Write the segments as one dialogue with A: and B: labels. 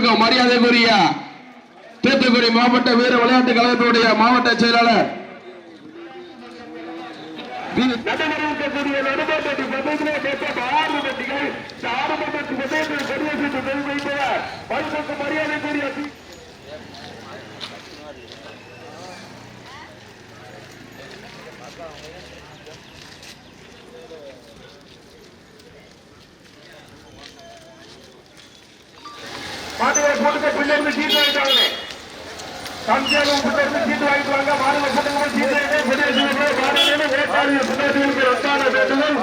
A: குழுவுக்கும் மரியாதைக்குரிய தூத்துக்குடி மாவட்ட வீர விளையாட்டு கழகத்தினுடைய மாவட்ட செயலாளர். மரியாதைக்குரிய
B: நடைபெறக்கூடிய நடுமாட்டி பந்தயத்திலே மொத்தம் ஆறு வண்டிகள் இந்த ஆறு மண்டலத்து பந்தயத்தில் கொடியேற்றி பெருமை வைத்தவர் பல்பொக்கு மரியாதைக்குரிய தி- மாட்டுகளை போட்டு பிள்ளைங்க சீட்டு வாங்கிட்டாங்க சம்சாரம் புத்தகத்தை சீட்டு வாங்கிட்டு வாங்க மாநில புத்தகம் சீட்டு வாங்க ரத்தான வேண்டுதல்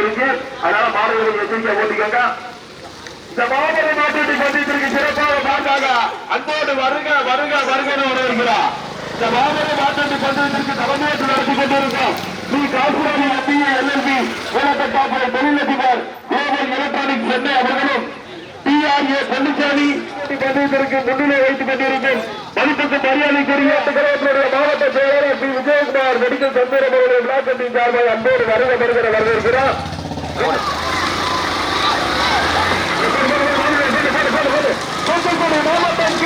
B: இருக்கு அதனால மாணவர்கள் எச்சரிக்கை போட்டிக்கோங்க இந்த மாபெரும் மாற்றத்தை சிறப்பாக பார்த்தாங்க அன்போடு வருக வருக வருகன்னு வரவேற்கிறார் இந்த மாபெரும் மாற்றத்தை பந்தயத்திற்கு தலைமையேற்று நடத்தி கொண்டிருக்கோம் ஸ்ரீ காசிராஜி மத்திய எல்எல்பி தொழிலதிபர் எலக்ட்ரானிக் சென்னை அவர்களும் டிஆர்ஏ பழனிசாமி பந்தயத்திற்கு முன்னிலை வைத்துக் கொண்டிருக்கும் மதிப்புக்கு மரியாதைக்குரிய மாவட்ட செயலாளர் ஸ்ரீ விஜயகுமார் மெடிக்கல் சந்தேகம் அவருடைய விழாக்கத்தின் சார்பாக அன்போடு வருக வருகிற வரவேற்கிறார் மாவட்டம்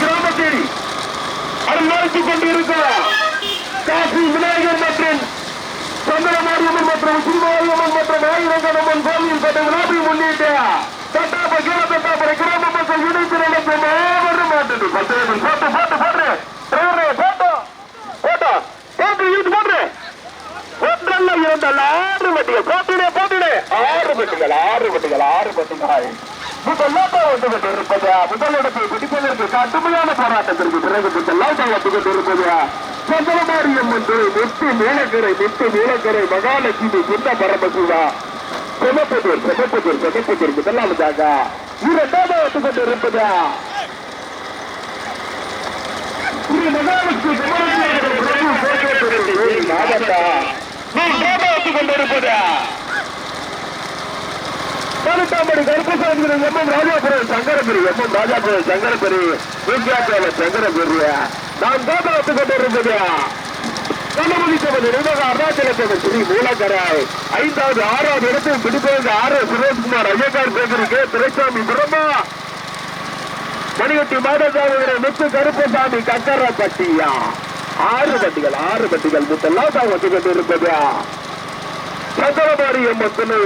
B: கிராமத்தில் அருள்வாழ்த்திக் கொண்டிருக்கிறார் காசி விநாயகர் மற்றும் சந்திரமாரியம்மன் மற்றும் உச்சிமாரியம்மன் மற்றும் ஆயிரங்கணம்மன் கோவில் கட்ட விழாவை முன்னிட்டு தட்டாப்ப கீழ தட்டாப்பரை கிராம மக்கள் இணைத்து நடத்தும் மாபெரும் மாட்டு பத்து போட்டு போட்டு போட்டு. டிரைவரே, போட்டு. போட்டு. போட்டு இழுத்து போட்டு. ஒன்றல்ல இரண்டல்ல. ஆறு வட்டிகள். போட்டினே போட்டினே ஆறு வட்டிகள் ஆறு வட்டிகள் ஆறு வட்டிகள். முதலிடத்தை பிடிப்பதற்கு கடுமையான போராட்டத்திற்கு பிறகு முதலாக இருப்பது சந்திரமாரியம்மன் துறை முத்து மூலக்கரை முத்து மூலக்கரை மகாலட்சுமி சின்ன பரமசிவா. செமப்பதூர் செமப்பதூர் செமப்பதூர் முதலாவதாக இரண்டாவது வந்து கொண்டு இருப்பது ஸ்ரீ மகாலட்சுமி குமரன் பிரபு கோட்டை மாவட்டா மூன்றாவது கொண்டிருப்பது பதினெட்டாம்படி கருப்பசாமி எம்எம் ராஜாபுரம் சங்கரபுரி எம்எம் ராஜாபுரம் சங்கரபுரி வித்யாசால சங்கரபுரி. நாம் கோபுரத்து கொண்டிருப்பது கண்ணமுடித்தவன் நிர்வாக அருணாச்சலத்தவன் ஸ்ரீ மூலக்கராய் ஐந்தாவது ஆறாவது இடத்தில் பிடிப்பது R S Sureshkumar Iyengar bakery K Duraisamy Brahma Manikatti Mathasamy Muthu Karuppasamy கக்கரப்பட்டியா ஆறு பட்டிகள் ஆறு பட்டிகள் முத்தெல்லாம் தான் வந்து கொண்டிருப்பது சந்திரபாடி அம்மத்தனை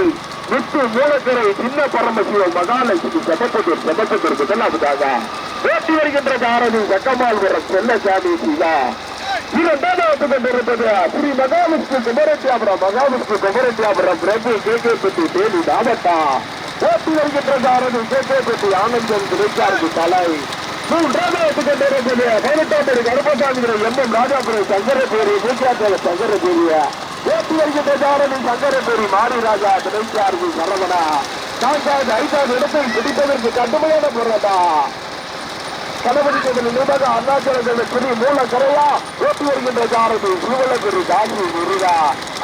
B: முத்து மூலக்கரை சின்ன பரமசிவம் மகாலட்சுமி செமப்பதூர் செமப்பதூர் முதலாவதாக ஓட்டி வருகின்ற காரணி சக்கமால்புரம் செல்லசாமி சீதா இரண்டாவது கொண்டிருப்பது ஸ்ரீ மகாவிஷ்ணு குமரட்டியாபுரம் மகாவிஷ்ணு குமரட்டியாபுரம் பிரபு கே கே பட்டி தேனி மாவட்டா ஓட்டி வருகின்ற காரணி கே கே பட்டி ஆனந்தம் துணைச்சார்பு தலை. மூன்றாவது கொண்டிருப்பது பதினெட்டாம் கருப்பசாமி எம் எம் ராஜாபுரம் சங்கரபேரி மூச்சாத்தல சங்கரபேரிய ஓட்டி வருகின்ற காரணி சங்கரபேரி மாரி ராஜா சரவணா. நான்காவது ஐந்தாவது இடத்தை பிடிப்பதற்கு கடுமையான போராட்டம் கணவனிக்கு நினைவாக அருணாச்சல துணி மூல கரையா ஓட்டி வருகின்ற காரதி சிவலகுரு காசி முருகா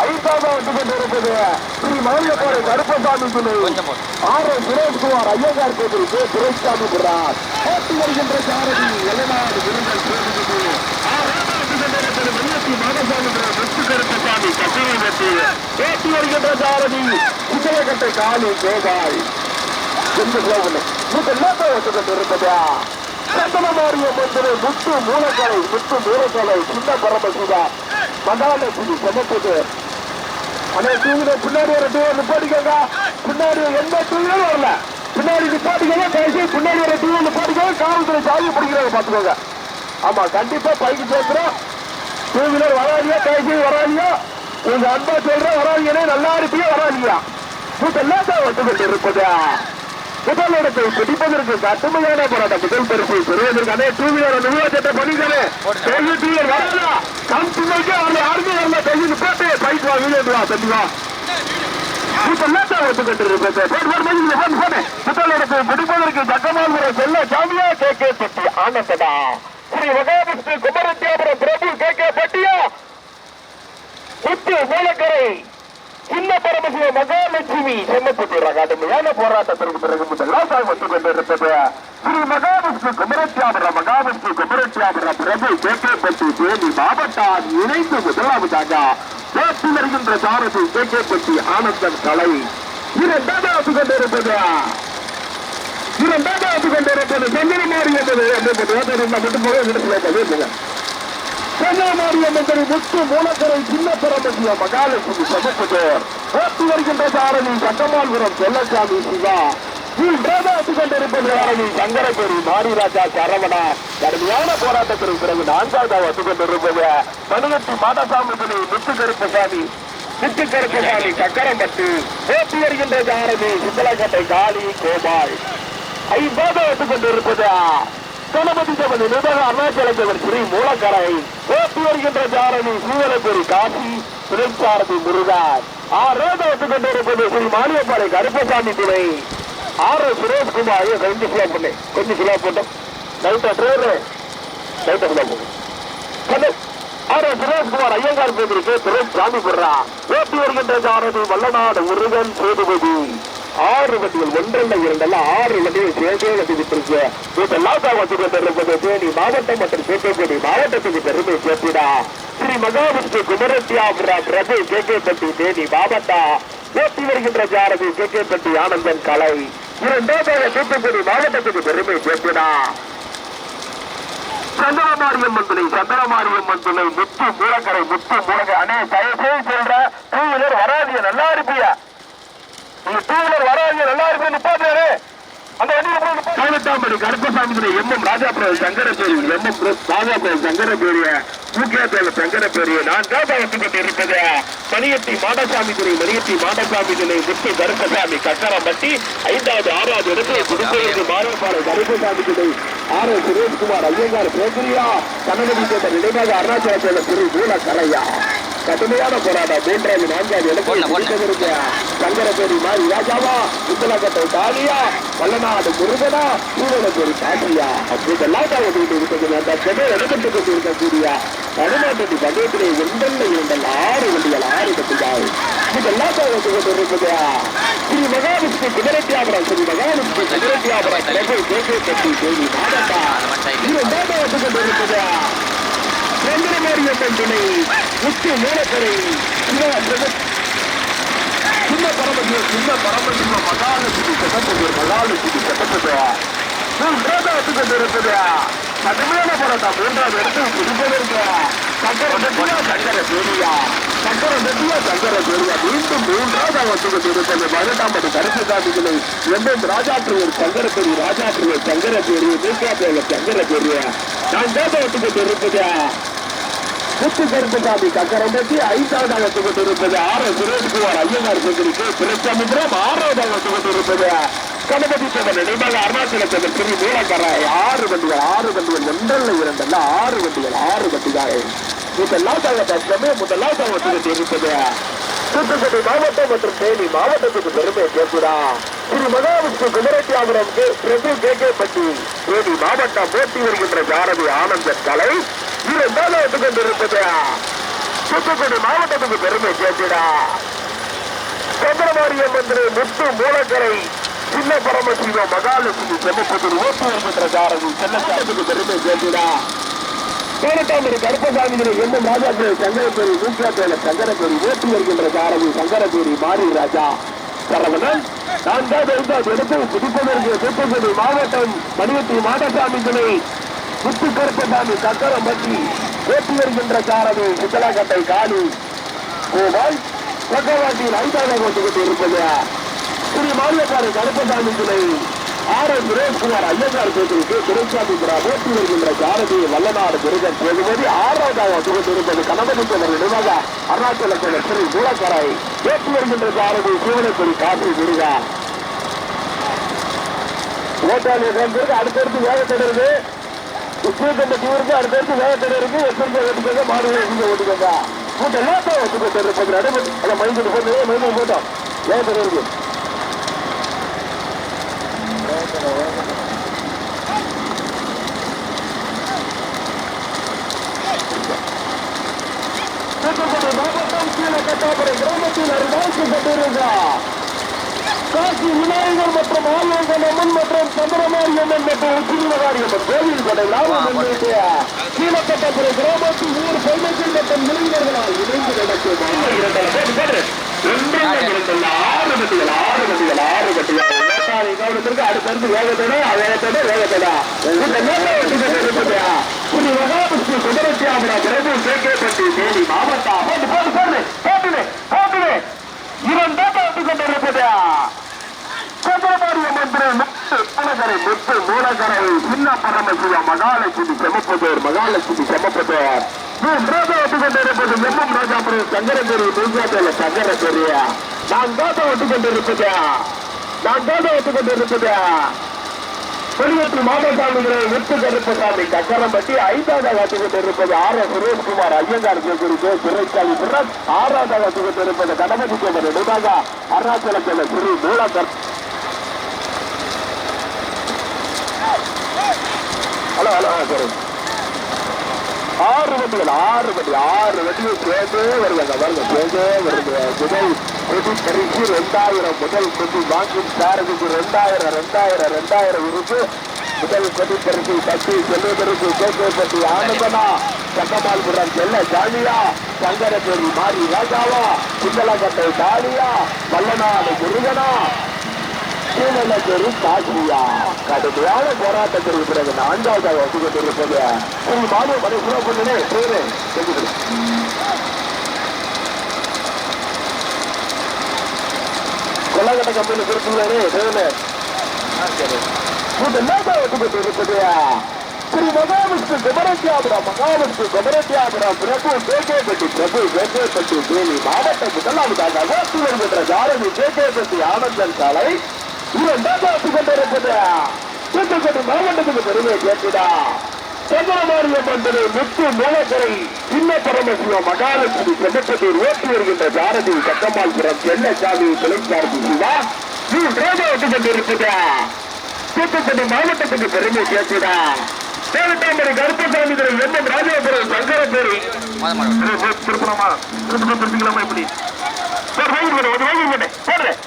B: ஐந்தாவது வந்து கொண்டிருப்பது ஸ்ரீ மகளியப்பாறை கருப்பசாமி துணை. ஆர் எஸ் சுரேஷ்குமார் ஐயங்கார் கோவில் கே. துரைசாமி புறார் ஓட்டி வருகின்ற காரதி எலநாடு விருந்தல் பேசுகிறது கருப்பசாமி கச்சேரி ஓட்டி வருகின்ற காரதி குசலகட்டை காலி கோபாய் என்று சோதனை இதெல்லாம் வந்து கொண்டிருப்பதா சந்தனமாரிய என்பது முத்து மூலக்கலை முத்து மூலக்கலை சின்ன பரமசிவா. மகாலட்சுமி சமப்பது அதே டூவில பின்னாடி வர டூ நிப்பாட்டிக்கோங்க. பின்னாடி எந்த டூவிலும் வரல. பின்னாடி நிப்பாட்டிக்கோங்க கடைசி பின்னாடி வர டூ நிப்பாட்டிக்கோங்க. காவல்துறை சாவி பிடிக்கிறாங்க பாத்துக்கோங்க ஆமா கண்டிப்பா பைக்கு சேர்க்கிறோம். டூ வீலர் வராதியா கடைசி வராதியா? உங்க அன்பா சொல்ற வராதியனே நல்லா இருப்பியா வராதியா? கூட்டம் எல்லாத்தான் வந்து கொண்டு இருப்பதா? முதல் இடத்தை பிடிப்பதற்கு கடுமையான போராட்டம். முதல் பரிசை பெறுவதற்கு அதே டூ வீலர் நிர்வாக சட்டம் பண்ணித்தானே டூ வீலர் வராதா கம்பெனிக்கு அவர்கள் யாருமே வரல கையில் போட்டு பைக் வா வீலர் வா தம்பி வா. இதெல்லாம் தான் வந்து கொண்டு இருப்பது போன் போன் பண்ணி போன் போனே முதல் இடத்தை பிடிப்பதற்கு ஜக்கமால் செல்ல சாமியா கே கே பட்டி ஆனந்தடா ஸ்ரீ மகாவிஷ்ணு குமரத்தியாபுரம் பிரபு கே கே பட்டியா. முத்து மூலக்கரை. சின்ன பரமசிவ மகாலட்சுமி. செம்மப்பட்டு கடுமையான போராட்டத்திற்கு பிறகு முதலாம் தாய் வந்து ஸ்ரீ மகாவிஷ்ணு குமரத்தியாபுர மகாவிஷ்ணு குமரத்தியாபுர பிரபு கேட்கப்பட்டு தேனி மாவட்டம் இணைந்து முதலாவதாக போட்டி சாரதி கே கே கலை ஆனந்தன் கலை. இரண்டாவது கொண்டிருப்பது இரண்டாவது கொண்டிருப்பது சந்திரமாரி என்பது மட்டும் போக இடத்துல கன்னியாகுமரி என்பது முத்து மூலக்கரை சின்ன பரமசிய மகாலட்சுமி சமப்பதோர் போட்டி வருகின்ற சாரணி சட்டமால்புரம் செல்லசாமி சிவா. மூன்றாவது கொண்டிருப்பது சாரணி சங்கரபேரி மாரிராஜா சரவணா. கடுமையான போராட்டத்திற்கு பிறகு நான்காவது வந்து கொண்டிருப்பது பனுகட்டி மாடசாமி துணை முத்து கருப்பசாமி. முத்து கருப்பசாமி சக்கரம்பட்டு போட்டி வருகின்ற சாரணி சுந்தலக்கட்டை காளி கோபால். ஐந்தாவது வந்து கொண்டிருப்பது கணபதி சபதி நிபக அருணாச்சலத்தவர் ஸ்ரீ மூலக்கரை ஓட்டி வருகின்ற ஜாரணி சூழலப்பேரி காசி துணைச்சாரதி முருகன் ஆறாவது வந்து கொண்டிருப்பது ஸ்ரீ மானியப்பாறை கருப்பசாமி துணை. ஆர் சுரேஷ்குமார் ஐயோ, கொஞ்சம் சிலா பண்ணு கொஞ்சம் சிலா போட்டோம் லைட்டா ட்ரெயினு லைட்டா சிலா போகும் கண்ணு ஆர் சுரேஷ்குமார் ஐயங்கார் பேருக்கு துறை சாமி போடுறா ஓட்டி வருகின்ற ஜாரணி வல்லநாடு முருகன் சேதுபதி. ஆறு வண்டிகள் ஒன்றல்ல இரண்டல்ல ஆறு வண்டிகள் சேர்ந்தே வந்துவிட்டிருக்கு விட்டிருக்கு இதெல்லாம் வந்து கொண்டிருப்பது தேனி மாவட்டம் மற்றும் தூத்துக்குடி மாவட்டத்துக்கு பெருமை சேர்த்துடா. Sri Mahavishnu குமரத்தியாபுரா Prabhu K K Patti Theni மாவட்டா. ஓட்டி வருகின்ற ஜாரதி கே கே பட்டி ஆனந்தன் கலை இரண்டாவது தூத்துக்குடி மாவட்டத்துக்கு பெருமை சேர்த்துடா. சந்திரமாரியம்மன் துணை சந்திரமாரியம்மன் துணை முத்து மூலக்கரை முத்து மூலக்கரை அண்ணே தயவு செய்து சொல்ற டூ வீலர் வராதிய? நல்லா இருப்பியா? நீங்க டூ வீலர் வராதிய நல்லா இருப்பியா நிப்பாட்டாரு அந்த வண்டியில போய் பதினெட்டாம்படி கருப்பசாமி துணை M M Rajapuram Sankaraperi M M Rajapuram சங்கரபேரிய தூக்கியாத்தேல சங்கரபேரிய நான் காப்பாற்றிக் இருப்பது மணியத்தி மாடசாமி துறை மணியத்தி மாடசாமி துணை முத்து கருப்பசாமி கக்கரம்பட்டி ஐந்தாவது ஆறாவது இடத்துல புதுக்கோயிலுக்கு மாரப்பாறை கருப்பசாமி துணை ஆர் எஸ் சுரேஷ்குமார் ஐயங்கார் பேசுறியா? கனகதி கேட்ட நினைவாக அருணாச்சலத்தில் திரு மூல கரையா கடுமையான போராட்டம். மூன்றாவது நான்காவது இடத்துல சங்கரபேரி மாறி ராஜாவா உத்தலக்கட்டை காளியா வல்லநாடு முருகனா சூழலப்பேரி காசியா அப்படிதெல்லாம் தான் வந்துகிட்டு இருக்குது அந்த சென்னை இடப்பட்டு கொண்டு இருக்கக்கூடிய வடநாட்டு பந்தயத்திலே எந்தெல்ல இரண்டல் ஆறு வண்டிகள் ஆறு கட்டுகள் இதெல்லாம் வந்து கொண்டு இருக்குது ஸ்ரீ மகாவிஷ்ணு குதிரத்தியாபுரம் ஸ்ரீ மகாவிஷ்ணு குதிரத்தியாபுரம் பிரபு கேகே கட்டி தேவி மாதத்தா இரண்டாவது கொண்டு இருக்குது சந்திரமாரியம்மன் துணை முக்கிய மூலக்கரை சின்ன பரமசிவ சின்ன பரமசிவ மகால சின்ன பரமசிவ மகால சுத்தி மகாலட்சுமி நான் மூன்றாவது கொண்டிருப்பது கடுமையான போராட்டம் மூன்றாவது இடத்தில் புதுப்பதற்கு சங்கர வெட்டியா சங்கர பேரியா சங்கர வெட்டியா சங்கர பேரியா மீண்டும் மூன்றாவது வந்து கொண்டிருப்பது பதினெட்டாம்பது கருத்து காட்டிகளை எம் ராஜாற்றுவர் சங்கர பெரிய ராஜாற்றுவர் சங்கர பெரிய மூக்காப்பேல சங்கர பெரிய நான் தேசத்துக்கு வந்து முத்து கருப்புசாமி கக்கரம்பட்டி ஐந்தாவதாக வந்து கொண்டிருப்பது ஆர் சுரேஷ்குமார் ஐயனார் பகுதிக்கு பிரச்சமித்திரம் ஆறாவது வந்து கொண்டிருப்பது கணபதி சபன் நினைவாக அருணாச்சலத்தில் திரு மூலக்கரை ஆறு வண்டிகள் ஆறு வண்டிகள் ஒன்றல்ல இரண்டல்ல ஆறு வண்டிகள் ஆறு வண்டிகள். முதலாவதாக தர்மமே முதலாம் வந்து இருப்பது தூத்துக்குடி மாவட்டம் மற்றும் தேனி மாவட்டத்துக்கு பெருமை சேர்த்துடா திரு மகாவிஷ்ணு குமரத்தியாபுரம் பிரபு கே. கே. பட்டி. தேனி மாவட்டம் போட்டி வருகின்ற ஜாரதி ஆனந்த கலை. இரண்டாவது வந்து கொண்டிருப்பது தூத்துக்குடி மாவட்டத்துக்கு பெருமை சேர்த்திடா. சந்திரமாரியம் மந்திரி முத்து மூலக்கரை சின்ன பரமசிவம் மகாலட்சுமி செம்மப்பூர் ஓட்டு வருகின்ற ஜாரதி செல்லசாரத்துக்கு பெருமை சேர்த்திடா. பேரட்டாமரை கருப்பசாமி எந்த எம் ராஜாபுரி சங்கரப்பேரி மூக்காப்பேல சங்கரப்பேரி ஓட்டி வருகின்ற சாரதி சங்கரப்பேரி மாரி ராஜா. சரவணன் நான்காவது ஐந்தாவது இடத்தில் புதுப்பதற்கு தூத்துக்குடி மாவட்டம் மணிவத்தி மாடசாமி துணை முத்து கருப்பசாமி சக்கரம்பட்டி ஓட்டி வருகின்ற சாரதி சித்தலாக்கட்டை காலி கோபால் பக்கவாட்டியில் ஐந்தாவது ஓட்டுக்கிட்டு இருப்பது. ஸ்ரீ மாரியக்காரர் கருப்பசாமி துணை. ஆர் எஸ் சுரேஷ்குமார் ஐயங்கார் பேட்டிற்கு துரைசாமி புறா ஓட்டி வருகின்ற சாரதி வல்லநாடு முருகன் சேதுபதி ஆறாவதாக வந்து இருப்பது. கணபதி நிர்வாக அருணாச்சல சோழர் ஸ்ரீ மூலக்கரை. ஓட்டி வருகின்ற சாரதி சிவனப்படி காசி முருகா. ஓட்டாளி அடுத்தடுத்து வேலை இருக்கு உச்சகண்ட தீவிரத்து அடுத்தடுத்து வேகத்தடை இருக்கு எச்சரிக்கை ஓட்டுக்கோங்க மாடு எங்க ஓட்டுக்கோங்க கூட்டம் எல்லாத்தையும் ஒத்துக்கிட்டு இருப்பது நடைபெற்று அதான் மைண்ட் போட்டு மைண்ட் போட்டோம் வேகத்தடை இருக்கு தூத்துக்குடி மாவட்டம் கீழக்கட்டாபுரை கிராமத்தில் அருகாட்சிப்பட்டிருக்கிறார் காசி விநாயகர் மற்றும் ஆலயங்கள் அம்மன் மற்றும் சந்திரமாரியம்மன் மற்றும் உச்சிமகாரியம்மன் கோவில் கொடை லாபம் கீழக்கட்டப்புற கிராமத்தில் ஊர் பொதுமக்கள் மற்றும் இளைஞர்களால் இணைந்து நடக்கும். ஆறு கட்டிகள் ஆறு கட்டிகள் ஆறு கட்டிகள். விவசாயி கவனத்திற்கு அடுத்தடுத்து வேகத்தோட வேகத்தோட வேகத்தோட. இந்த மேலே வெட்டிக்கிட்டு இருப்பது புது மகாவிஷ்ணு சுந்தரத்தியாபுரம் பிரபு கேகேப்பட்டி தேனி மாவட்டம். போட்டு போட்டு போட்டு போட்டுடு போட்டுடு இவன் தான் போட்டு கொண்டு இருப்பது சந்திரபாரிய மந்திரி முத்து மூலகரை முத்து மூலகரை சின்ன பரமசிவ மகாலட்சுமி செமப்பதோர் மகாலட்சுமி செமப்பதோர் ராஜா ஒட்டு எம்எம் ராஜாபுரம் சங்கரபெரி மூஞ்சாத்தல சங்கரபெரி நான் தோட்ட ஒட்டு நான் தோட்ட ஒட்டு கொண்டிருப்பது மாதசாமிகளை முத்து கருப்பசாமி கக்கரம்பட்டி ஐந்தாவது காத்து கொண்டிருப்பது ஆர் எஸ் சுரேஷ்குமார் ஐயங்கார் குறித்து சிறைச்சாமி ஆறாவது காத்து கொண்டிருப்பது கணபதி கோமர் நெடுமாக அருணாச்சலத்தில் சிறு மூலகர் ஹலோ ஹலோ சரி ஆறு வண்டிகள் ஆறு வண்டி ஆறு வண்டிகள் சேர்ந்தே வருவாங்க. வருங்க சேர்ந்தே வருங்க. முதல் கொடி பரிசு ரெண்டாயிரம் முதல் கொடி வாங்கும் சாரதிக்கு ரெண்டாயிரம் ரெண்டாயிரம் ரெண்டாயிரம் இருக்கு முதல் கொடி பரிசு பட்டி செல்வதற்கு கேட்கப்பட்டு ஆனந்தனா சக்கமால்புரம் செல்ல ஜாலியா சங்கரபேரி மாரி ராஜாவா குந்தலக்கட்டை ஜாலியா வல்லநாடு முருகனா கீழநகரு காசியா கடுமையான போராட்டத்திற்கு பிறகு நான்காவதாக ஒத்துக்கொண்டிருப்பது ஸ்ரீ மாதவ மனுஷன பொண்ணுனே பேரு தெரிஞ்சுக்கணும் கொல்லகட்ட கம்பெனி கொடுத்துள்ளாரு தேவனே முதலாக ஒத்துக்கொண்டிருப்பது ஸ்ரீ மகாவிஷ்ணு குமரத்தியாபுரம் மகாவிஷ்ணு குமரத்தியாபுரம் பிரபு கேகேபட்டி பிரபு கேகேபட்டி தேனி மாவட்ட முதலாவதாக ஓட்டு ஜாரதி கேகேபட்டி ஆனந்தன் சாலை. இரண்டாவது ஒத்துக்கொண்டிருப்பது தூத்துக்குடி மாவட்டத்துக்கு பெருமை கேட்குதா சந்திரமாரிய மந்திரி முத்து மூலக்கரை சின்ன பரமசிவம் மகாலட்சுமி சென்னப்பட்டூர் ஓட்டி வருகின்ற ஜாரதி சக்கம்மாள்புரம் செல்லசாமி தொழிற்சார்பு சிவா. மூன்றாவது ஒத்துக்கொண்டிருப்பது தூத்துக்குடி மாவட்டத்துக்கு பெருமை சேர்த்துடா தேவட்டாம்பரி கருப்பசாமி திரு எம் எம் ராஜாபுரம் சங்கரப்பேரி திருப்பணமா? திருப்பணம் திருப்பிக்கலாமா இப்படி சார் வாங்கி போடு ஒரு வாங்கி போடு போடுறேன்.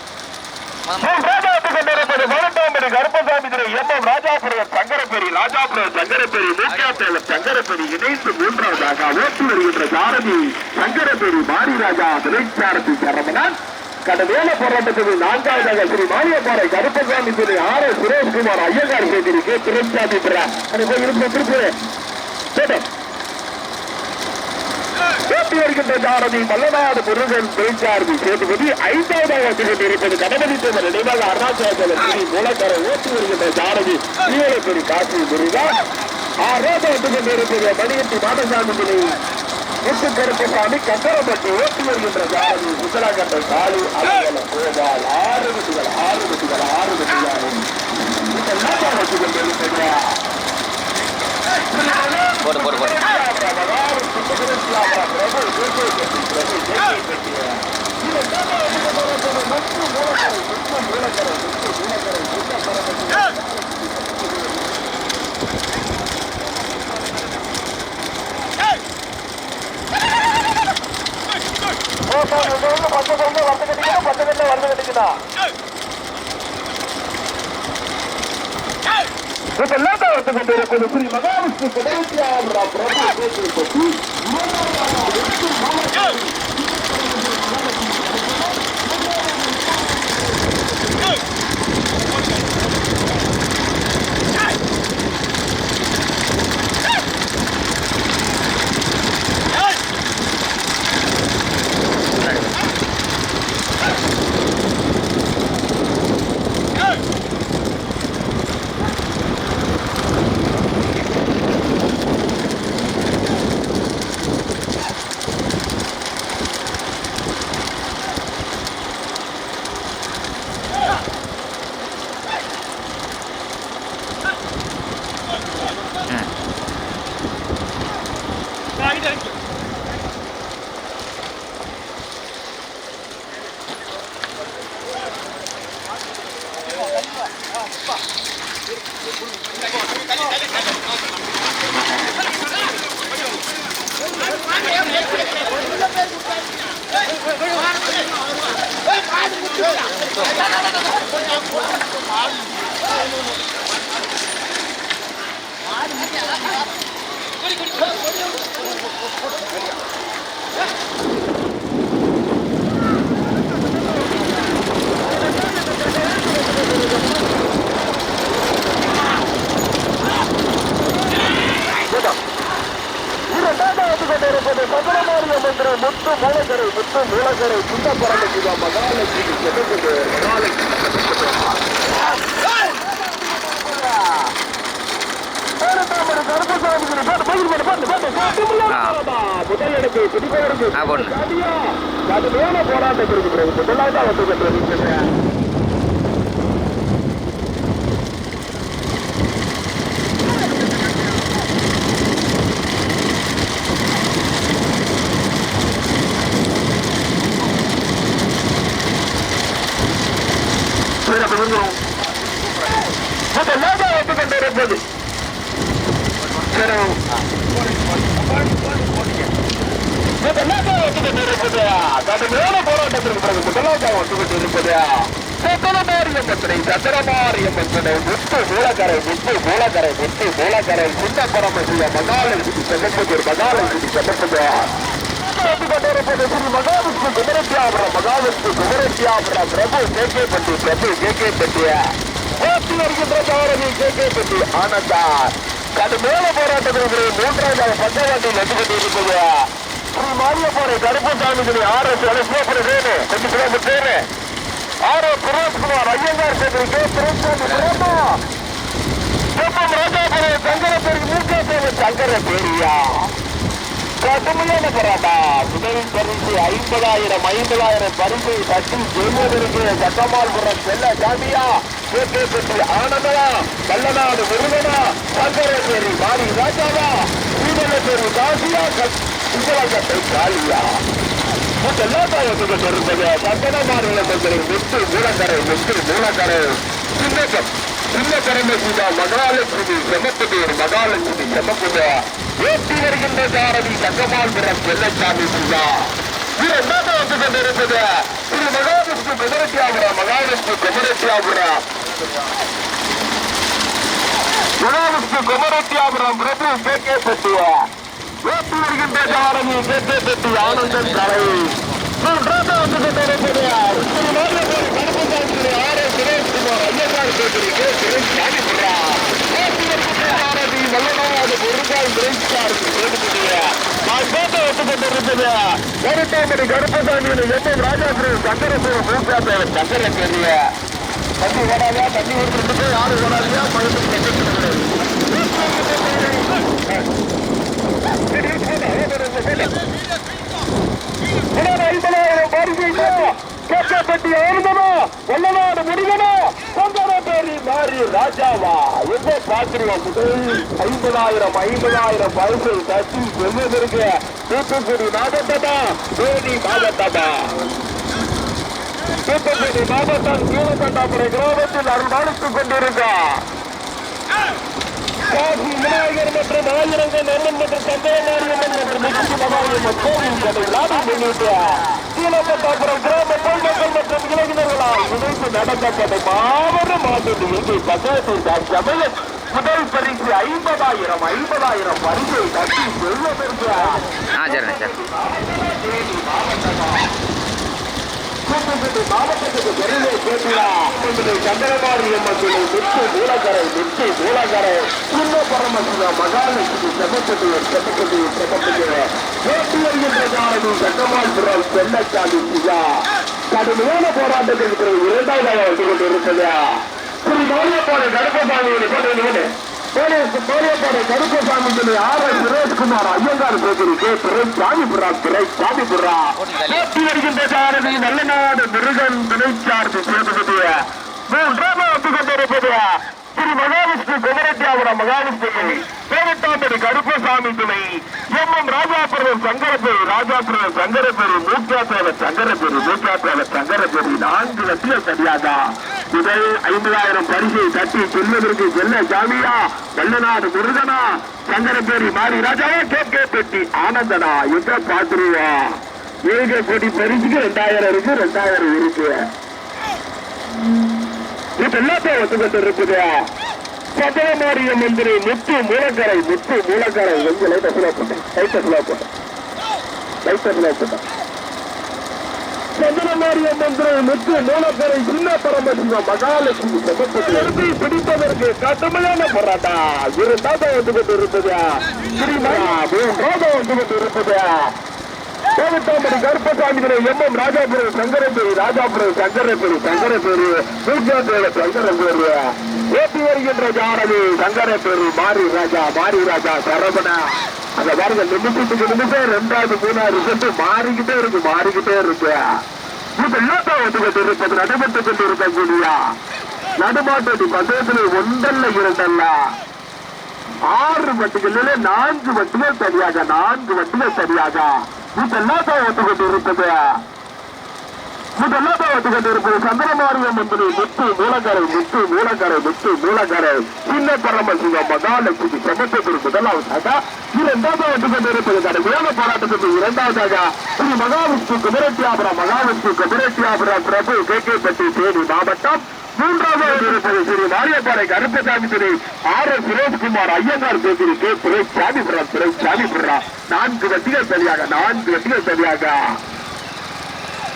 B: கொண்டிருப்பது கருப்பசாமி திரு எம் எம் ராஜாபுரம் சங்கரப்பேரி ராஜாபுரம் சங்கரப்பேரி மூக்காத்தேவர் சங்கரப்பேரி இணைந்து மூன்றாவதாக ஓட்டு வருகின்ற சாரதி சங்கரப்பேரி மாரி ராஜா திரைச்சாரதி சரவணன் கடவேல போராட்டத்துக்கு நான்காவதாக ஸ்ரீ மாரியப்பாறை கருப்பசாமி திரு ஆர் எஸ் சுரேஷ்குமார் ஐயங்கார் சேகரிக்கு திரைச்சாதி பெறார் திருப்பி ஓட்டி வருகின்ற ஜாரதி மல்லநாடு முருகன் பெருஞ்சார்பி சேதுபதி ஐந்தாவதாக வந்து இருப்பது கணபதி தேவர் நினைவாக அருணாச்சல மூலக்கரை ஓட்டி வருகின்ற ஜாரதி ஸ்ரீவலப்பெரி காசி முருகா. ஆறாவது வந்து கொண்டிருப்பது மணியட்டி மாதசாமி திணை முத்து கருப்பசாமி கக்கரப்பட்டி ஓட்டி வருகின்ற ஜாரதி சுத்தலாக்கட்டை காலி அலங்கல கோபால் ஆறு வெட்டிகள் ஆறு வெட்டிகள் ஆறு வெட்டிகள். இதெல்லாம் வச்சு கொண்டிருக்கிறது
C: போடு போடு போடு
B: இதெல்லாம் தான் வந்து கொண்டிருப்பது ஸ்ரீ மகாவிஷ்ணு குடவத்தியாபுரா பிரபு பற்றி மூலக்கரை சின்ன பரமசிவா மகாலட்சுமி செதப்பது மகாலட்சுமி முதலிடத்தை பிடிப்பதற்கு. கடுமையான போராட்டத்திற்கு பிறகு முதலாவது வந்து கொண்டிருக்கின்றன. வந்து கொண்டிருப்பது கடுமையான போராட்டத்திற்கு பிறகு முதலாவது வந்து கொண்டிருப்பது சத்திரமாரியம்மனை சத்திரமாரியம்மனை முத்து மூலக்கரை முத்து மூலக்கரை முத்து மூலக்கரை சின்ன பரமசிவ மகாலட்சுமி செல்லப்பது Mahalakshmi செல்லப்பது Mahavishnu Kumarathiyapura Mahavishnu Kumarathiyapura Prabhu K K Patti Prabhu K K பட்டிய போட்டி வருகின்ற சாரதி கே கே பட்டி ஆனந்தா. கடுமையான போராட்டத்திற்கு மூன்றாவது பஞ்சவாட்டில் வெற்றி கொண்டிருப்பது ஸ்ரீ மாரியப்போரை கருப்பசாமி ஆர் எஸ் எலசியப்படுறேன்னு கொஞ்சம் பேரு ஆரோ எஸ் ஐயங்கார் சேகரி கே சுரேஷ்சாமி செப்பம் ராஜாபுரம் சங்கர பேரி மூக்கே சங்கர பேரியா கடுமையான போராட்டா முதல் பரிசு ஐம்பதாயிரம் ஐம்பதாயிரம் பரிசை தட்டி ஜெயிவதற்கு சட்டமால்புரம் செல்ல ஜாமியா கேகே பெற்று ஆனந்தா கல்லநாடு முருகனா சங்கரேஸ்வரி மாரி ராஜாவா சீதலேஸ்வரி காசியா கும்பலங்கத்தை காளியா முத்து மூலக்கரை முத்து மூலக்கரை சின்னக்கம் சின்ன பரமசிவா மகாலட்சுமி செமப்புதேர் மகாலட்சுமி செமப்புதா ஏற்றி வருகின்ற சாரதி தங்கமால்புரம் வெள்ளச்சாமி இது இரண்டாவது வந்து கொண்டிருந்தது இது மகாலட்சுமி குமரத்தியாபுரா மகாலட்சுமி குமரத்தியாபுரா மகாலட்சுமி குமரத்தியாபுரம் பிரபு கே கே பட்டுவா ஏற்றி வருகின்ற சாரதி கே கே ஆனந்தம் கலை மூன்றாவது வந்து கொண்டிருப்பது திரு மாரியப்பன் ஐயங்கார் பேசுறீங்க சுரேஷ் ஞானிபுரா ஏற்றி வருகின்ற சாரதி வல்லநாடு முருகாய் விரைச்சார் ஒத்துக்கொண்டிருப்பது கருத்தாமணி கருப்பசாமி சங்கர தண்ணி தண்ணி ஓடுறதுக்கு ஓடாதியா பழுத்து கேட்கப்பட்டி ஆனந்தமா வல்லநாடு முருகனா சந்தன பேரி மாறி ராஜாவா எப்ப பாக்குறோம் ஐம்பதாயிரம் ஐம்பதாயிரம் பரிசு தச்சு செல்வதற்கு தூத்துக்குடி மாவட்டமா தேனி மாவட்டமா தூத்துக்குடி மாவட்டம் கீழக்கண்டாபுரை கிராமத்தில் அருள் கொண்டிருக்கார் காசி விநாயகர் மற்றும் ஆயிரங்கள் அம்மன் மற்றும் சந்தனமாரியம்மன் மற்றும் முக்கிய மகாயம்மன் கோவில் லாபம் முன்னிட்டு கீழப்பட்டாபுரம் கிராம பொதுமக்கள் மற்றும் இளைஞர்களால் இணைந்து நடத்தப்பட்ட மாபெரும் மாதம் இங்கே பகவத்தின் சமயம் முதல் பரிசு ஐம்பதாயிரம் ஐம்பதாயிரம் பரிசை தட்டி செல்வதற்கு
C: ஆ சரிண்ணே
B: தூத்துக்குடி மாவட்டத்துக்கு பெருமை சேர்த்துடா சந்திரபாடி அம்மத்தினை முத்து மூலக்கரை முத்து மூலக்கரை சின்ன பரமசிவ மகாலட்சுமி செமப்பட்டு செமப்பட்டு செமப்பட்டு போட்டி வருகின்ற காரணி சட்டமாள்புரம் செல்லச்சாமி சிவா கடுமையான போராட்டத்திற்கு பிறகு இரண்டாவதாக வந்து கொண்டிருப்பது நடப்பு மாரியப்பாடு கொண்டு வந்து போலியப்பாடு கருப்பசாமி ஆர் எஸ் சுரேஷ்குமார் ஐயங்கார் பேசுறி வருகின்ற சாரதி நல்ல நாடு முருகன் துணைச்சார்பு பேசுவது மூன்றாவது வந்து கொண்டிருப்பது ஸ்ரீ மகாவிஷ்ணு குமரத்தியாபுரம் மகாவிஷ்ணு கருப்பசாமி துணை. எம். எம். ராஜாபுரம் சங்கரப்பேரி ராஜாபுரம் சங்கரப்பேரி மூக்காத்தேவ சங்கரப்பேரி மூக்காத்தேவ சங்கரப்பேரி. நான்கு லட்சியம் சரியாதா? முதல் ஐம்பதாயிரம் பரிசை தட்டி செல்வதற்கு செல்ல ஜாமியா வல்லநாடு முருகனா சங்கரபேரி மாரி ராஜாவா கே. கே. பெட்டி ஆனந்தனா எங்க பாத்துருவா ஏக கோடி பரிசுக்கு ரெண்டாயிரம் இருக்கு ரெண்டாயிரம் இருக்கு. இப்ப எல்லாத்தையும் ஒத்துக்கிட்டு இருக்குது பதவமாரிய மந்திரி முத்து மூலக்கரை முத்து மூலக்கரை எங்க லைட்டை சுலா போட்டேன் லைட்டை சுலா போட்டேன் லைட்டை சுலா போட்டேன் சந்திரமாரிய மந்திரி முத்து மூலக்கரை சின்ன பரமசிவ மகாலட்சுமி செமப்பட்டு எழுதி பிடிப்பதற்கு கடுமையான போராட்டம். இரண்டாவது ஒத்துக்கிட்டு இருப்பது மூன்றாவது ஒத்துக்கிட்டு இருப்பது கோவிட்டாம்படி கருப்பசாமி எம் எம் ராஜாபுரம் சங்கரப்பேரி ராஜாபுரம் சங்கரப்பேரி சங்கரப்பேரி பூஜாத்தேவ சங்கரப்பேரி. ஏற்றி வருகின்ற ஜாரதி சங்கரப்பேரி மாரி ராஜா மாரி ராஜா சரவணா. அந்த பாருங்க நிமிஷத்துக்கு நிமிஷம் ரெண்டாவது மூணாவது ரிசல்ட் மாறிக்கிட்டே இருக்கு மாறிக்கிட்டே இருக்கு. இப்ப இல்லாத ஒத்துக்கிட்டு இருப்பது நடைபெற்றுக் கொண்டு இருக்கக்கூடிய நடுமாட்டடி பந்தயத்தில் ஒன்றல்ல இரண்டல்ல. ஆறு வட்டிகளிலே நான்கு வட்டிகள் சரியாக நான்கு வட்டிகள் சரியாக. இப்ப தான் ஒத்துக்கிட்டு இருப்பது இதெல்லாம் தான் ஒத்துக்கொண்டு சந்திரமாரியம் மந்திரி முத்து மூலக்கரை முத்து மூலக்கரை முத்து மூலக்கரை சின்ன பரமசிவம் மகாலட்சுமி சமத்துவத்திற்கு முதலாவதாக இரண்டாவது ஒத்துக்கொண்டு இருப்பது கடுமையான போராட்டத்துக்கு இரண்டாவதாக ஸ்ரீ மகாவிஷ்ணு குமரட்டியாபுரம் மகாவிஷ்ணு குமரட்டியாபுரம் பிரபு கே கே பட்டி தேனி மாவட்டம் மூன்றாவது இருப்பது ஸ்ரீ மாரியப்பாறை கருப்பசாமி திரு ஆர் எஸ் சுரேஷ்குமார் ஐயங்கார் பேசிரி கே துறை சாமிபுரம் துறை சாமிபுரம் நான்கு வட்டிகள் சரியாக நான்கு வட்டிகள் சரியாக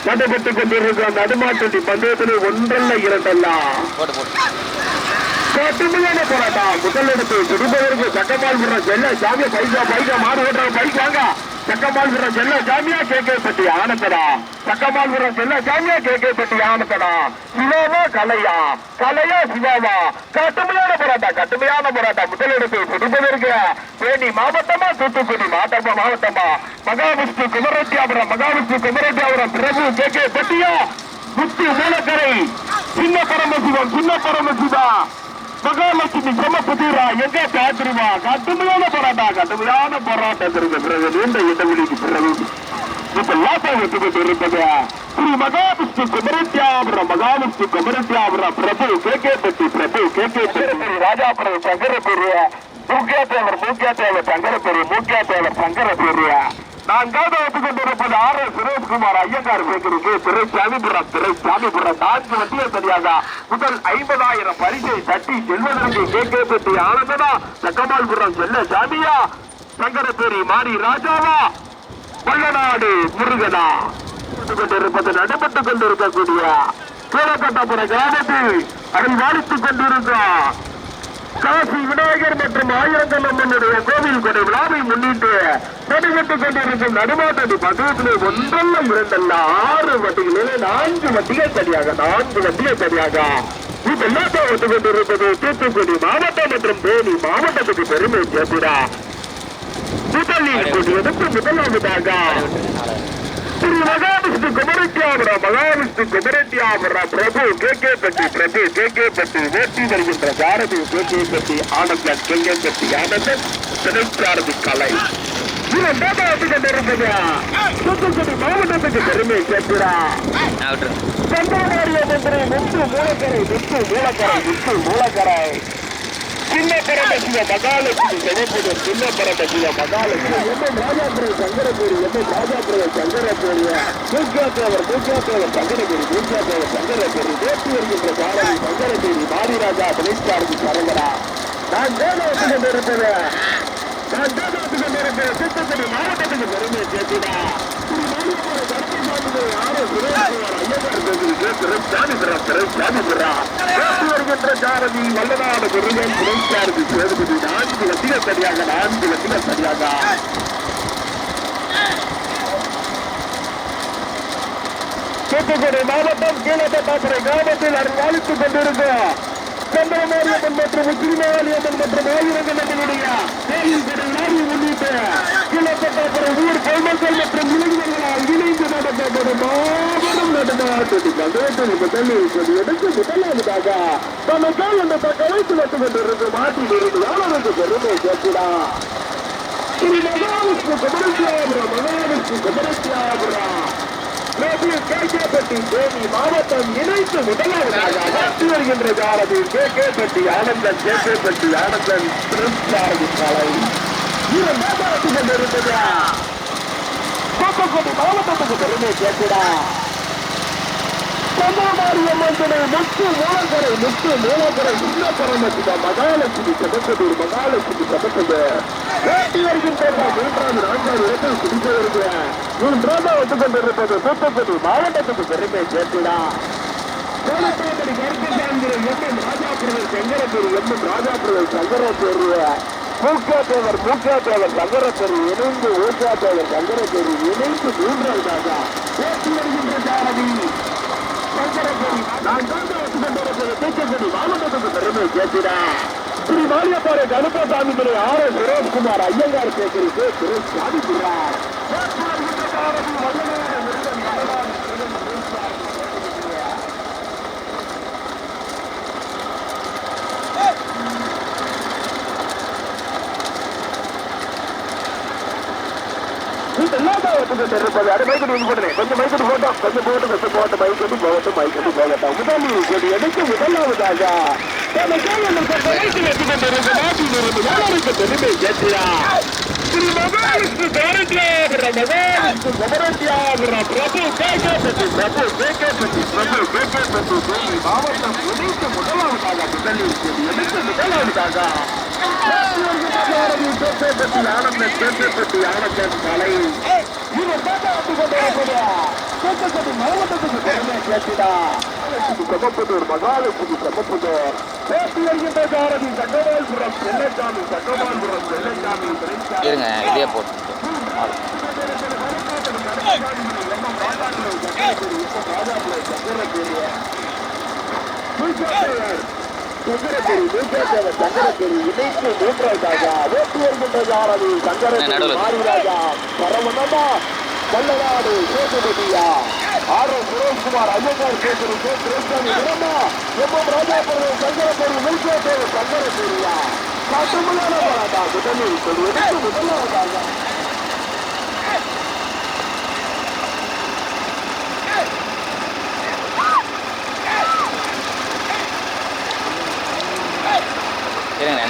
B: நடைபெற்றுக் கொண்டிருக்கிற நடுமாட்டி பந்தயத்தில் ஒன்றல்ல இரண்டல்ல. கடுமையான போராட்டம். முதலிடத்தை சுடுபவருக்கு சக்கமால் விடுற செல்ல சாமியா பைசா பைசா மாடு ஓட்டுற பைக் வாங்க. சக்கமால்புரம் செல்ல ஜாமியா கே கேக்கே பட்டி ஆனந்தடா சக்கமால்புரம் செல்ல ஜாமியா கே கேக்கே பட்டி ஆனந்தடா சிவாவா கலையா. கலையா சிவாவா. கட்டுமையான போராட்டம் கட்டுமையான போராட்டம். முதலிடத்தை சுடுபவருக்கு தேனி மாவட்டமா தூத்துக்குடி மாவட்டமா மாவட்டமா. மகாவிஷ்ணு குமரட்டியாபுரம் மகாவிஷ்ணு குமரட்டியாபுரம் பிரபு கேக்கே பட்டியா. முத்து மூலக்கரை. சின்ன பரமசிவம் சின்ன பரமசிவா. மகாலட்சுமி பிரம்மபுதீரா எங்க பேசுருவா கடுமையான போராட்டம் கடுமையான போராட்டத்திற்கு பிறகு நீண்ட இடைவெளிக்கு பிறகு இப்ப லாட்டா வெட்டுக்கிட்டு இருப்பது Sri Mahavishnu Kumarathiyapuram Mahavishnu Kumarathiyapuram Prabhu K K Patti Prabhu K K பட்டி ராஜாபுரம் சங்கர பெரிய மூக்கியா தேவர் சங்கர சங்கரபுரிய நான்காவது வைத்துக் கொண்டிருப்பது ஆர் எஸ் சுரேஷ்குமார் ஐயங்கார் பேக்கருக்கு திரை சாமிபுரம் திரை சாமிபுரம் நான்கு வட்டியை சரியாக முதல் ஐம்பதாயிரம் பரிசை தட்டி செல்வதற்கு கே. கே. பெட்டி ஆனந்தனா சக்கமால்புரம் செல்ல சாமியா சங்கரப்பேரி மாரி ராஜாவா வல்லநாடு முருகனா. கொண்டிருப்பது நடைபெற்றுக் கொண்டிருக்கக்கூடிய கீழக்கட்டப்புற கிராமத்தில் அதை வாடித்துக் கொண்டிருக்கிறார் காசி விநாயகர் மற்றும் ஆயிரங்கள் அம்மனுடைய கோவில் கொடை விழாவை முன்னிட்டு நடைபெற்றுக் கொண்டிருக்கும் நடுமாட்டடி பதவியிலே ஒன்றல்ல இரண்டல்ல ஆறு வட்டிகளிலே நான்கு வட்டிகள் சரியாக நான்கு வட்டிகள் சரியாக. இதெல்லாம் ஒத்துக் கொண்டிருப்பது தூத்துக்குடி மாவட்டம் மற்றும் தேனி மாவட்டத்துக்கு பெருமை சேர்த்துடா. முதலில் கூடியதுக்கு முதலாவதாக Kumarathiyapuram Mahavishnu Kumarathiyapuram Prabhu K K Patti Prabhu K K பட்டி ஓட்டி வருகின்ற பாரதி கே கே பட்டி ஆனந்தன் கே கே பட்டி ஆனந்தன் திரைச்சாரதி கலை. இரண்டாவது கொண்டிருப்பது தூத்துக்குடி மாவட்டத்துக்கு பெருமை சேர்க்கிறா. சந்தானாரிய மந்திரி முத்து மூலக்கரை முத்து மூலக்கரை முத்து மூலக்கரை. சின்ன பரமசிவ மகாலட்சுமி சிவபுரம் சின்ன பரமசிவ மகாலட்சுமி. எம் ராஜாபுரம் சங்கரபுரி எம் ராஜாபுரம் சங்கரபுரிய மூக்கியாத்தேவர் மூக்கியாத்தேவர் சங்கரபுரி மூக்கியாத்தேவர் சங்கரபுரி வேட்டி வருகின்ற பாரதி சங்கரபுரி மாரிராஜா திரைச்சாரதி சரங்கரா நான் தேவத்துக்கு கொண்டிருப்பது நான் தேவத்துக்கு கொண்டிருப்பது தூத்துக்குடி மாவட்டத்துக்கு பெருமையை சேர்த்துடா திரு வல்லநாடு முருகன் சேதுபதி நான்கு வட்டிகள் சரியாக நான்கு வட்டிகள் சரியாக தூத்துக்குடி மாவட்டம் கீழப்பட்டாத்துறை கிராமத்தில் அருள்வாளித்துக் கொண்டிருக்கிறோம் சந்திரமாரியம்மன் மற்றும் உச்சிமாரியம்மன் மற்றும் ஆயிரங்கள் நம்மளுடைய கோயில் திருவிழாவை முன்னிட்டு கீழப்பட்டாத்துறை ஊர் பொதுமக்கள் மற்றும் இளைஞர்களால் இணைந்து நடத்தப்படும் மாபெரும் நடமாட்டத்தை பந்தயத்தில் முதலில் கொண்டு எடுத்து முதலாவதாக தனக்கால் என்ற தக்கவைத்து வந்து கொண்டிருக்கும் மாட்டில் இருந்து யாழருக்கு பெருமை சேர்க்கிறா ஸ்ரீ மகாவிஷ்ணு குமரத்தியாபுரம் மகாவிஷ்ணு கேகேபட்டி தேனி மாவட்டம் இணைத்து முதலாவதாக மாற்றி வருகின்ற காலதி கேகேபட்டி ஆனந்தன் கேகேபட்டி ஆனந்தன் சாலை இரண்டாவது கொண்டிருந்தது தூத்துக்குடி மாவட்டத்துக்கு பெருமை சேர்க்கிறா சந்திரமாரியம்மன் முத்து மூலக்கரை முத்து மூலக்கரை இன்ன மகாலட்சுமி சபத்தது மகாலட்சுமி சபத்தது வேட்டி வருகின்ற மூன்றாவது நான்காவது இடத்தில் குடிக்க வருகிற மூன்றாவது ஒத்துக்கொண்டிருப்பது தூத்துக்குடி மாவட்டத்துக்கு பெருமை சேர்த்துடா கோலப்பாக்கடி Karuppasamy M M Rajapuram Sankarapuri M M Rajapuram Sankarapur Mookathevar Mookathevar சங்கரத்தெரு இணைந்து ஊக்காத்தேவர் சங்கரத்தெரு இணைந்து மூன்றாவதாக பேசி வருகின்ற சாரதி சங்கரத்தெரு நான் தான் வச்சுக்கொண்டிருக்கிற தூக்கத்தெரு மாவட்டத்துக்கு பெருமை கேட்கிறா ஸ்ரீ மாரியப்பாறை திரு ஆர் எஸ் சுரேஷ்குமார் ஐயங்கார் கேட்கிறது திரு சாதிக்கிறார் போட்டி வருகின்ற சாரதி வல்லநாத முருகன் மகனார் முருகன் முருகன் இந்த லோகாவத்துக்கு இருப்பது அது மைக்கடி இது போடுறேன் கொஞ்சம் மைக்கடி போட்டோம் கொஞ்சம் போட்டு கொஞ்சம் போட்டு மைக்கடி போகட்டும் மைக்கடி போகட்டும் முதலில் கொடி எடுத்து முதலாவதாக தன்னை கையில் வைத்து வைத்துக் கொண்டிருந்த நாட்டிலிருந்து யாருக்கு பெருமை சேர்க்கிறார் ஸ்ரீ மகாவிஷ்ணு தாரத்யாபுர மகாவிஷ்ணு குமரத்யாபுர பிரபு கேகப்பட்டி பிரபு கேகப்பட்டி பிரபு கேகப்பட்டி மாவட்டம் முதலாவதாக முதலில் கொடி முதலாவதாக கேகப்பட்டி ஆனந்த கேகப்பட்டி ஆனந்தன் கலை இவர் கேட்டாட்டு கொண்டிருப்பது கேகப்பட்டி மாவட்டத்துக்கு பெருமை சேர்க்கிறார் சமப்புதூர் மகாலட்சுமி சமப்புதூர் பேட்டி வருகின்ற சாரதி சங்கவால்புரம் செல்லச்சாமி சங்கவால்புரம் செல்லச்சாமி
C: இருங்க இதே போட்டு
B: சங்கரப்பெரி மூக்கேத்தேவர் சங்கரப்பெரி இணைப்பு மூன்றாவதாக ஓட்டு வருகின்ற சாரதி சங்கரப்பெரி மாரிராஜா பரவனமா கல்லநாடு சேதுபதியா ஆர் எஸ் சுரேஷ்குமார் ஐயங்கார் சேதுரு கிருஷ்ணன் விரமா எம் எம் முதலில் முதலாவதாக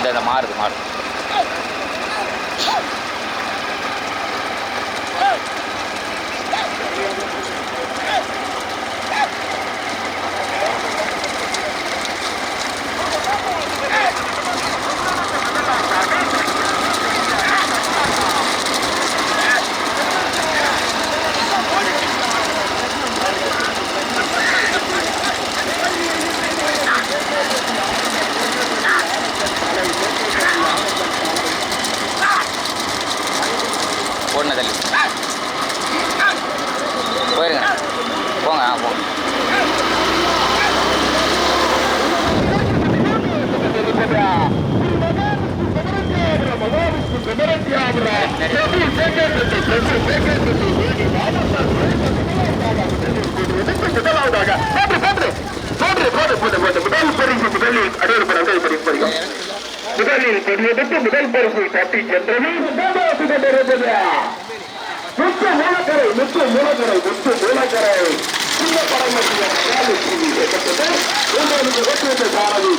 C: அந்த மாறுது மாறுது.
B: மூலக்கரை முத்து மூலக்கரை முத்து மூலக்கரை சின்ன படம் உங்களுக்கு வெற்றி சாரதி